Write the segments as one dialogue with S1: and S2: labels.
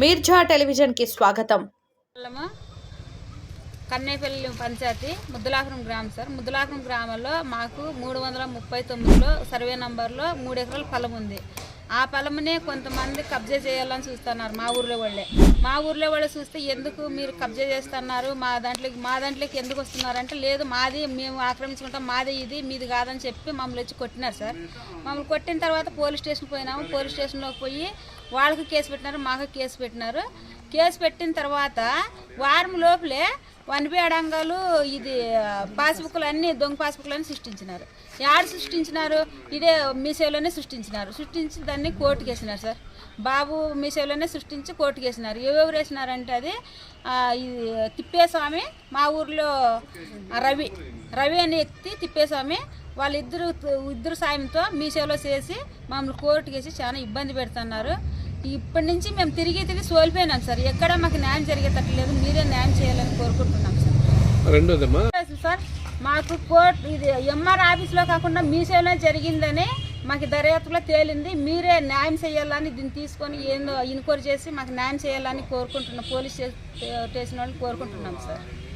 S1: మీర్జా టెలివిజన్కి స్వాగతం.
S2: కన్నేపల్లి పంచాయతీ ముద్దులాపురం గ్రామం సార్. ముద్దులాపురం గ్రామంలో మాకు మూడు వందల ముప్పై తొమ్మిదిలో సర్వే నంబర్లో మూడు ఎకరాల పొలం ఉంది. ఆ పొలంనే కొంతమంది కబ్జా చేయాలని చూస్తున్నారు మా ఊర్లో వాళ్ళే. మా ఊర్లో వాళ్ళు చూస్తే ఎందుకు మీరు కబ్జా చేస్తున్నారు? మా దాంట్లోకి మా దాంట్లోకి ఎందుకు వస్తున్నారంటే లేదు మాది మేము ఆక్రమించుకుంటాం మాది ఇది మీది కాదని చెప్పి మమ్మల్ని వచ్చి కొట్టినారు సార్. మమ్మల్ని కొట్టిన తర్వాత పోలీస్ స్టేషన్ పోయినాము. పోలీస్ స్టేషన్లోకి పోయి వాళ్ళకి కేసు పెట్టినారు మాకు కేసు పెట్టినారు. కేసు పెట్టిన తర్వాత వారం లోపలే వన్పి అడంగాలు ఇది పాస్బుక్లు అన్నీ దొంగ పాస్బుక్లు అన్నీ సృష్టించినారు. యాడ సృష్టించినారు? ఇదే మీసేలోనే సృష్టించినారు. సృష్టించి దాన్ని కోర్టుకి వేసినారు సార్. బాబు మీసేలోనే సృష్టించి కోర్టుకి వేసినారు ఎవరెవరు వేసినారంటే అది ఇది తిప్పేస్వామి మా ఊర్లో రవి. రవి అనే వ్యక్తి తిప్పేస్వామి వాళ్ళిద్దరు ఇద్దరు సాయంతో మీసేలో చేసి మమ్మల్ని కోర్టుకి వేసి చాలా ఇబ్బంది పెడుతున్నారు. ఇప్పటి నుంచి మేము తిరిగి తిరిగి సోలిపోయినాం సార్. ఎక్కడ మాకు న్యాయం జరిగేటట్టు లేదు మీరే న్యాయం చేయాలని కోరుకుంటున్నాం సార్.
S3: రెండోదమ్మా?
S2: సార్ మాకు కోర్టు ఇది ఎంఆర్ ఆఫీస్లో కాకుండా మీ సేవలో జరిగిందని మాకు దర్యాప్తులో తేలింది. మీరే న్యాయం చేయాలని దీన్ని తీసుకొని ఏందో ఇన్క్వైరీ చేసి మాకు న్యాయం చేయాలని కోరుకుంటున్నాం పోలీస్ స్టే- స్టేషన్ వాళ్ళని కోరుకుంటున్నాం సార్.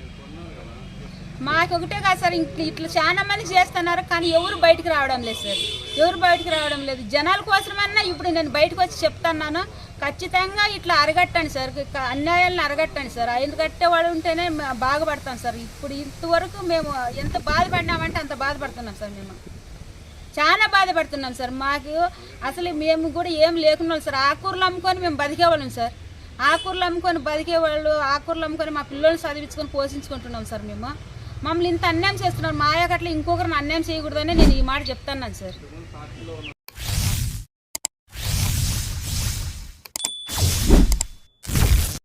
S2: మాకు ఒకటే కాదు సార్ ఇట్లా చాలా మంది చేస్తున్నారు కానీ ఎవరు బయటికి రావడం లేదు సార్. ఎవరు బయటికి రావడం లేదు. జనాల కోసమన్నా ఇప్పుడు నేను బయటకు వచ్చి చెప్తున్నాను ఖచ్చితంగా ఇట్లా అరగట్టండి సార్. అన్యాయాలను అరగట్టండి సార్. ఎందుకంటే కట్టేవాడు ఉంటేనే బాగుపడతాం సార్. ఇప్పుడు ఇంతవరకు మేము ఎంత బాధపడినామంటే అంత బాధపడుతున్నాం సార్ మేము. చాలా బాధపడుతున్నాం సార్. మాకు అసలు మేము కూడా ఏం లేకున్నాం సార్. ఆకూరలు అమ్ముకొని మేము బతికేవాళ్ళం సార్. ఆకూరలు అమ్ముకొని బతికేవాళ్ళు ఆకూరలు అమ్ముకొని మా పిల్లల్ని చదివించుకొని పోషించుకుంటున్నాం సార్ మేము. మమ్మల్ని ఇంత అన్యాయం చేస్తున్నారు. మా అయ్యకట్ల ఇంకొకరిని అన్యాయం చేయకూడదనే నేను ఈ మాట చెప్తున్నాను సార్.